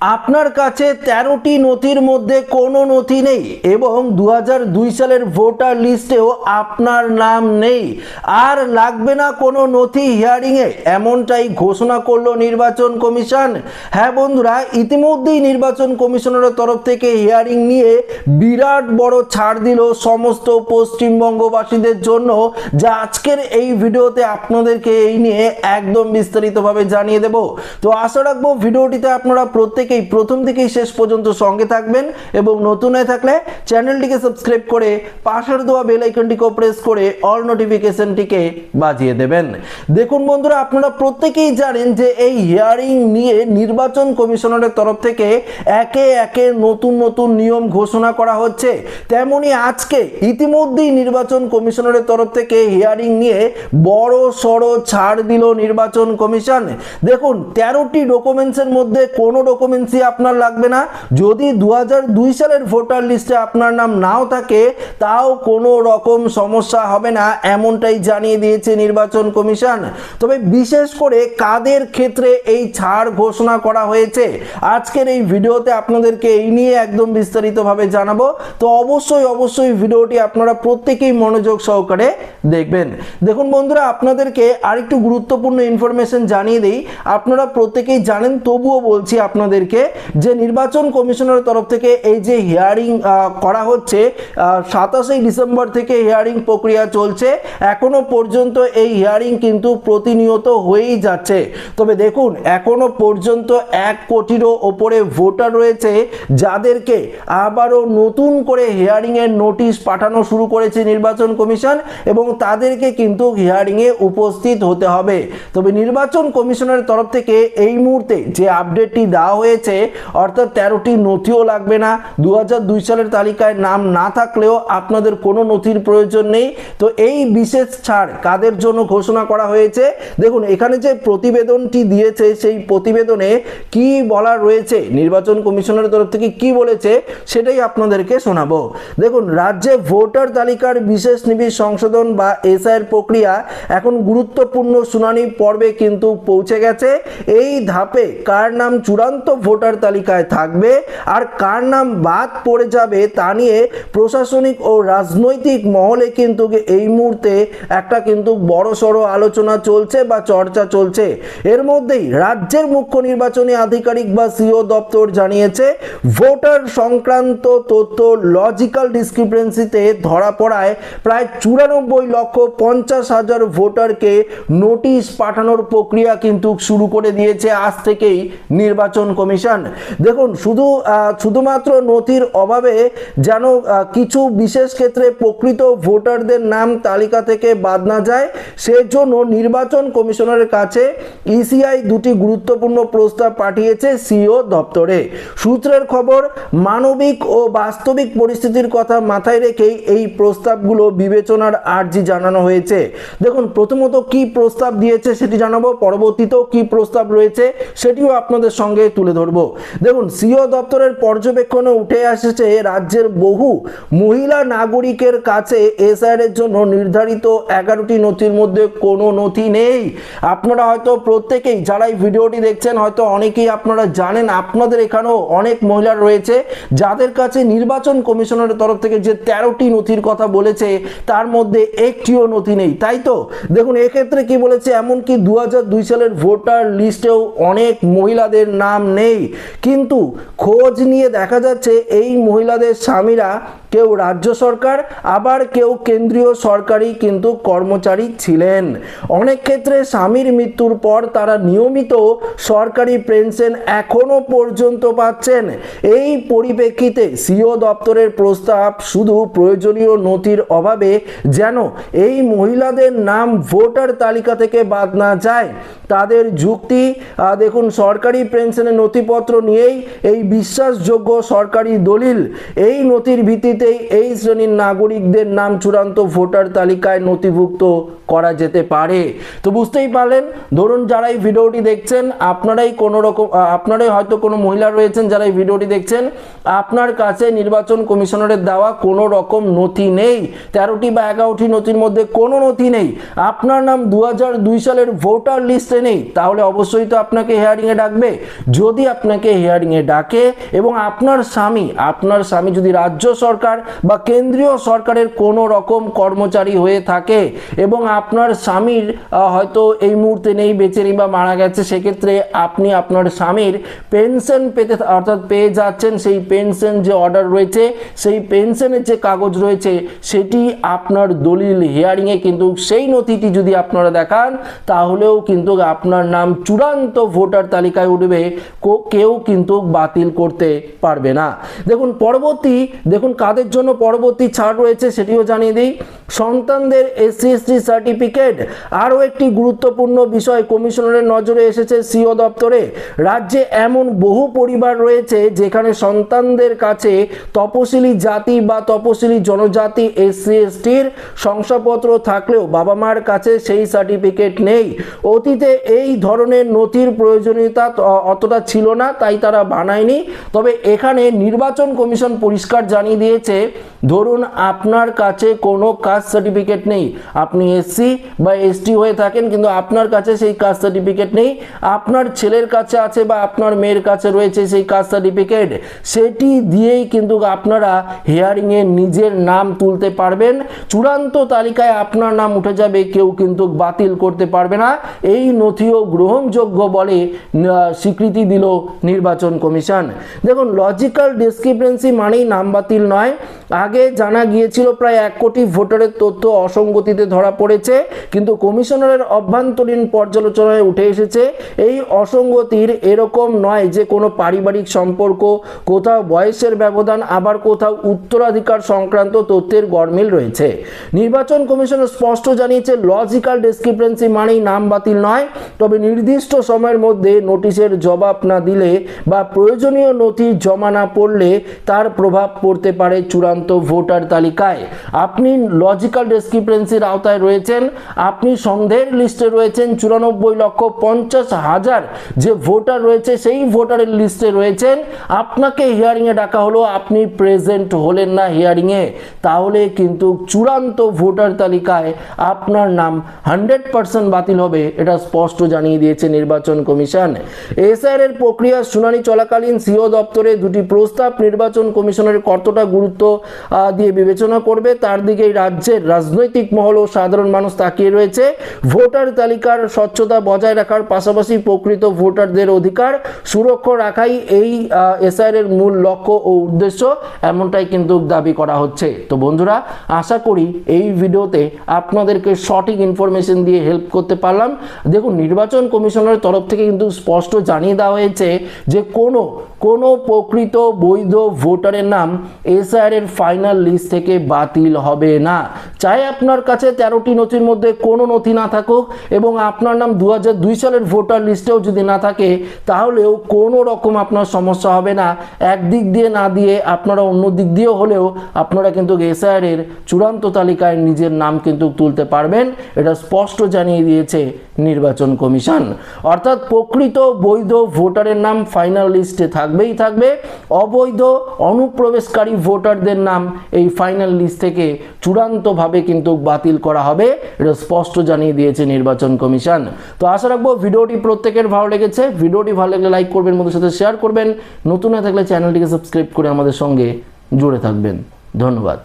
আপনার কাছে তেরোটি নথির মধ্যে কোনো নথি নেই এবং দু হাজার দুই সালের ভোটার লিস্টেও আপনার নাম নেই। আর লাগবে না কোনো নথি হিয়ারিংয়ে, এমনটাই ঘোষণা করল নির্বাচন কমিশন। হ্যাঁ বন্ধুরা, ইতিমধ্যেই নির্বাচন কমিশনের তরফ থেকে হিয়ারিং নিয়ে বিরাট বড় ছাড় দিল সমস্ত পশ্চিমবঙ্গবাসীদের জন্য। যা আজকের এই ভিডিওতে আপনাদেরকে এই নিয়ে একদম বিস্তারিতভাবে জানিয়ে দেব। তো আশা রাখব ভিডিওটিতে আপনারা প্রত্যেকেই প্রথম থেকেই শেষ পর্যন্ত সঙ্গে থাকবেন এবং নতুন হয়ে থাকলে চ্যানেলটিকে সাবস্ক্রাইব করে পাশের দেওয়া বেল প্রেস করে অল নোটিফিকেশনটিকে বাজিয়ে দেবেন। দেখুন বন্ধুরা, আপনারা প্রত্যেকেই জানেন যে এই হিয়ারিং নিয়ে নির্বাচন কমিশনারের তরফ থেকে একে একে নতুন নতুন নিয়ম ঘোষণা করা হচ্ছে। তেমনি আজকে ইতিমধ্যেই নির্বাচন কমিশনারের তরফ থেকে হিয়ারিং নিয়ে বড় সড় ছাড় দিল নির্বাচন কমিশন। দেখুন, তেরোটি ডকুমেন্টসের মধ্যে কোনো ডকুমেন্টসই আপনার লাগবে না। যদি দু হাজার দুই সালের ভোটার লিস্টে আপনার নাম নাও থাকে, তাও কোনো রকম সমস্যা হবে না, এমনটাই জানিয়ে দিয়েছে নির্বাচন কমিশন। তবে বিশেষ করে কাদের ক্ষেত্রে এই ছাড় ঘোষণা করা হয়েছে, আজকের এই ভিডিওতে আপনাদেরকে এই নিয়ে একদম বিস্তারিতভাবে জানাব। তো অবশ্যই অবশ্যই ভিডিওটি আপনারা প্রত্যেকেই মনোযোগ সহকারে দেখবেন। দেখুন বন্ধুরা, আপনাদেরকে আরেকটু গুরুত্বপূর্ণ ইনফরমেশন জানিয়ে দিই। আপনারা প্রত্যেকেই জানেন, তবুও বলছি আপনাদেরকে যে নির্বাচন কমিশনের তরফ থেকে এই যে হিয়ারিং করা হচ্ছে সাতাশে ডিসেম্বর থেকে হিয়ারিং প্রক্রিয়া চলছে। এখনও পর্যন্ত এই হিয়ারিং কিন্তু প্রতিনিয়ত হয়েই যাচ্ছে। তবে দেখুন, এখনও পর্যন্ত এক কোটিরও ওপরে ভোটার রয়েছে যাদেরকে আবারও নতুন করে হিয়ারিংয়ের নোটিশ পাঠানো শুরু করেছে নির্বাচন কমিশন এবং তাদেরকে কিন্তু হিয়ারিংয়ে উপস্থিত হতে হবে। তবে নির্বাচন কমিশনের তরফ থেকে এই মুহূর্তে যে আপডেটটি দেওয়া হয়েছে অর্থাৎ তেরোটি নথিও লাগবে না। দু সালের তালিকায় নাম না থাকলেও আপনাদের কোনো নথির প্রয়োজন নেই। তো এই বিশেষ ছাড় কাদের জন্য ঘোষণা করা হয়েছে? দেখুন, এখানে যে প্রতিবেদনটি দিয়েছে, সেই প্রতিবেদনে কি বলা রয়েছে, নির্বাচন কমিশনের তরফ থেকে কি বলেছে, সেটাই আপনাদেরকে শোনাবো। দেখুন, রাজ্যে ভোটার তালিকার বিশেষ নিবিড় সংশোধন বা এসআইয়ের প্রক্রিয়া এখন গুরুত্বপূর্ণ শুনানি পর্বে কিন্তু পৌঁছে গেছে। এই ধাপে কার নাম চূড়ান্ত ভোটার তালিকায় থাকবে। আর কার নাম বাদ পড়ে যাবে তা নিয়ে প্রশাসনিক ও রাজনৈতিক মহলে কিন্তু এই মুহূর্তে একটা কিন্তু বড় সড়ো আলোচনা চলছে বা চর্চা চলছে। এর মধ্যেই রাজ্যের মুখ্য নির্বাচনী আধিকারিক বা সিও দপ্তর জানিয়েছে, ভোটার সংক্রান্ত তথ্য লজিক্যাল ডিসক্রিপেন্সিতে ধরা পড়ায় প্রায় চুরানব্বই লক্ষ পঞ্চাশ হাজার ভোটারকে নোটিশ পাঠানোর প্রক্রিয়া কিন্তু শুরু করে দিয়েছে আজ থেকেই নির্বাচন কমিশন। দেখুন, শুধু শুধুমাত্র নথির অভাবে যেন কিছু বিশেষ ক্ষেত্রে প্রকৃত ভোটারদের নাম তালিকা থেকে বাদ না যায়, সেজন্য নির্বাচন কমিশনের কাছে ইসিআই দুটি গুরুত্বপূর্ণ প্রস্তাব পাঠিয়েছে সিও দপ্তরে। সূত্রের খবর, মানবিক ও বাস্তবিক পরিস্থিতির কথা মাথায় রেখেই এই প্রস্তাবগুলো বিবেচনার আর্জি জানানো হয়েছে। দেখুন, প্রথমত কি প্রস্তাব দিয়েছে সেটি জানাব, পরবর্তীতেও কি প্রস্তাব রয়েছে সেটিও আপনাদের সঙ্গে তুলে ধরবো। দেখুন, সিও দপ্তরের পর্যবেক্ষণে উঠে আসছে রাজ্যের বহু মহিলা নাগরিকের কাছে এসআইআর এর জন্য নির্ধারিত এগারোটি নথির মধ্যে কোনো নথি নেই। আপনারা হয়তো প্রত্যেকেই যারা এই ভিডিওটি দেখছেন, হয়তো অনেকেই আপনারা জানেন, আপনাদের এখানেও অনেক মহিলা রয়েছে যাদের কাছে নির্বাচন কমিশনের তরফ থেকে যে তেরোটি নথির কথা বলেছে, তার মধ্যে একটিও নথি নেই। তাই তো? দেখুন, এক্ষেত্রে কি বলেছে? এমনকি দু সালের ভোটার লিস্টেও অনেক মহিলাদের নাম নেই। কিন্তু খোঁজ নিয়ে দেখা যাচ্ছে এই মহিলাদের স্বামীরা কেউ রাজ্য সরকার, আবার কেউ কেন্দ্রীয় সরকারি কিন্তু কর্মচারী ছিলেন। অনেক ক্ষেত্রে স্বামীর মৃত্যুর পর তারা নিয়মিত সরকারি পেনশন এখনও পর্যন্ত পাচ্ছেন। এই পরিপ্রেক্ষিতে সিও দপ্তরের প্রস্তাব শুধু প্রয়োজনীয় নথির অভাবে যেন এই মহিলাদের নাম ভোটার তালিকা থেকে বাদ না যায়। তাদের যুক্তি দেখুন, সরকারি পেনশনের নথিপত্র নিয়েই এই বিশ্বাসযোগ্য সরকারি দলিল। এই নথির ভিত্তিতে পদ্ধতিতেই এই শ্রেণির নাগরিকদের নাম চূড়ান্ত ভোটার তালিকায় নথিভুক্ত করা যেতে পারে। তো বুঝতেই পারলেন? ধরুন যারা এই ভিডিওটি দেখছেন, আপনারাই কোনো রকম আপনারাই হয়তো কোনো মহিলা রয়েছেন যারা এই ভিডিওটি দেখছেন, আপনার কাছে নির্বাচন কমিশনারের দেওয়া কোনো রকম নথি নেই। তেরোটি বা এগারোটি নথির মধ্যে কোনো নথি নেই। আপনার নাম দু সালের ভোটার লিস্টে নেই। তাহলে অবশ্যই তো আপনাকে হিয়ারিংয়ে ডাকবে। যদি আপনাকে হিয়ারিংয়ে ডাকে এবং আপনার স্বামী আপনার স্বামী যদি রাজ্য সরকার বা কেন্দ্রীয় সরকারের কোনো রকম কর্মচারী হয়ে থাকে এবং আপনার স্বামীর হয়তো এই মুহূর্তে নেই, বেঁচে নেই বা মারা গেছে, সেক্ষেত্রে আপনি আপনার স্বামীর পেনশন পেতে, অর্থাৎ পেয়ে যাচ্ছেন সেই পেনশন যে অর্ডার রয়েছে, সেই পেনশনের যে কাগজ রয়েছে, সেটি আপনার দলিল হিয়ারিংয়ে কিন্তু সেই নথিটি যদি আপনারা দেখান, তাহলেও কিন্তু আপনার নাম চূড়ান্ত ভোটার তালিকায় উঠবে কেউ কিন্তু বাতিল করতে পারবে না। দেখুন, পরবর্তী, দেখুন, কাদের জন্য পরবর্তী ছাড় রয়েছে সেটিও জানিয়ে দিই। সন্তানদের এসসি, এসটি সার্টিফিকেট। আরও একটি গুরুত্বপূর্ণ বিষয়, কমিশনারের নজরে এসেছে সিও দপ্তরে। রাজ্যে এমন বহু পরিবার রয়েছে যেখানে সন্তানদের কাছে তপশিলি জাতি বা তপশিলি জনজাতি, এসসি, এসটির শংসাপত্র থাকলেও বাবা মার কাছে সেই সার্টিফিকেট নেই। অতীতে এই ধরনের নথির প্রয়োজনীয়তা অতটা ছিল না, তাই তারা বানায়নি। তবে এখানে নির্বাচন কমিশন পরিষ্কার জানিয়ে দিয়েছে ধরুন আপনার কাছে কোনো কাস্ট সার্টিফিকেট নেই। আপনি এসসি বা এসটি হয়ে থাকেন, কিন্তু আপনার কাছে সেই কাস্ট সার্টিফিকেট নেই। আপনার ছেলের কাছে আছে বা আপনার মেয়ের কাছে রয়েছে সেই কাস্ট সার্টিফিকেট। সেটি দিয়েই কিন্তু আপনারা হিয়ারিংয়ে নিজের নাম তুলতে পারবেন। চূড়ান্ত তালিকায় আপনার নাম উঠে যাবে, কেউ কিন্তু বাতিল করতে পারবে না। এই নথিও গ্রহণযোগ্য বলে স্বীকৃতি দিল নির্বাচন কমিশন। দেখুন লজিক্যাল ডিসক্রিপেন্সি মানেই নাম বাতিল নয়। আগে জানা গিয়েছিল প্রায় এক কোটি ভোটারের তথ্য অসঙ্গতিতে ধরা পড়েছে, কিন্তু কমিশনারের অভ্যন্তরীণ পর্যালোচনায় উঠে এসেছে, এই অসঙ্গতির এরকম নয় যে কোনো পারিবারিক সম্পর্ক, কোথাও বয়সের ব্যবধান, আবার কোথাও উত্তরাধিকার সংক্রান্ত তথ্যের গরমিল রয়েছে। নির্বাচন কমিশন স্পষ্ট জানিয়েছে, লজিক্যাল ডিসক্রিপেন্সি মানেই নাম বাতিল নয়, তবে নির্দিষ্ট সময়ের মধ্যে নোটিশের জবাব না দিলে বা প্রয়োজনীয় নথি জমা না পড়লে তার প্রভাব পড়তে পারে চূড়ান্ত ভোটার তালিকায়। আপনি লজিক্যাল ডিসক্রিপেন্সির আওতায় রয়েছেন। আপনি সন্দেহের লিস্টে রয়েছেন চুরানব্বই লক্ষ পঞ্চাশ হাজার যে ভোটার রয়েছে, সেই ভোটারের লিস্টে রয়েছেন। আপনাকে হিয়ারিংয়ে ডাকা হলো, আপনি প্রেজেন্ট হলেন না হিয়ারিংয়ে তাহলে কিন্তু চূড়ান্ত ভোটার তালিকায় আপনার নাম হান্ড্রেড পার্সেন্ট বাতিল হবে, এটা স্পষ্ট জানিয়ে দিয়েছে নির্বাচন কমিশন। এসআর এর প্রক্রিয়া শুনানি চলাকালীন সিও দপ্তরে দুটি প্রস্তাব নির্বাচন কমিশনের কতটা গুরুত্ব আহ, দিয়ে বিবেচনা করবে। তার দিকে রাজ্যের রাজনৈতিক মহল ও সাধারণ মানুষ তাকিয়ে রয়েছে। ভোটার তালিকার স্বচ্ছতা বজায় রাখার পাশাপাশি প্রকৃত ভোটারদের অধিকার সুরক্ষা রাখাই এই এসআর এর মূল লক্ষ্য ও উদ্দেশ্য। এমনটাই কিন্তু দাবি করা হচ্ছে। তো বন্ধুরা আশা করি এই ভিডিওতে আপনাদেরকে সঠিক ইনফরমেশন দিয়ে হেল্প করতে পারলাম। দেখুন নির্বাচন কমিশনের তরফ থেকে কিন্তু স্পষ্ট জানিয়ে দেওয়া হয়েছে যে কোনো কোনো প্রকৃত বৈধ ভোটারের নাম এসআর এর ফাইনাল লিস্ট থেকে বাতিল হবে না। চাই আপনার কাছে তেরোটি নথির মধ্যে কোনো নথি না থাকুক এবং আপনার নাম দু সালের ভোটার লিস্টেও যদি না থাকে, তাহলেও কোনো রকম আপনার সমস্যা হবে না। একদিক দিয়ে না দিয়ে আপনারা অন্য দিক দিয়ে হলেও আপনারা কিন্তু এসআর এর চূড়ান্ত তালিকায় নিজের নাম কিন্তু তুলতে পারবেন। এটা স্পষ্ট জানিয়ে দিয়েছে নির্বাচন কমিশন। অর্থাৎ প্রকৃত বৈধ ভোটারের নাম ফাইনাল লিস্টে থাকবেই থাকবে। অবৈধ, অনুপ্রবেশকারী ভোটারদের নাম এই ফাইনাল লিস্ট থেকে চূড়ান্তভাবে কিন্তু বাতিল করা হবে। এটা স্পষ্ট জানিয়ে দিয়েছে নির্বাচন কমিশন। তো আশা রাখব ভিডিওটি প্রত্যেকের ভালো লেগেছে। ভিডিওটি ভালো লাগলে লাইক করবেন মধ্যে সাথে শেয়ার করবেন। নতুন হয়ে থাকলে চ্যানেলটিকে সাবস্ক্রাইব করে আমাদের সঙ্গে জুড়ে থাকবেন। ধন্যবাদ।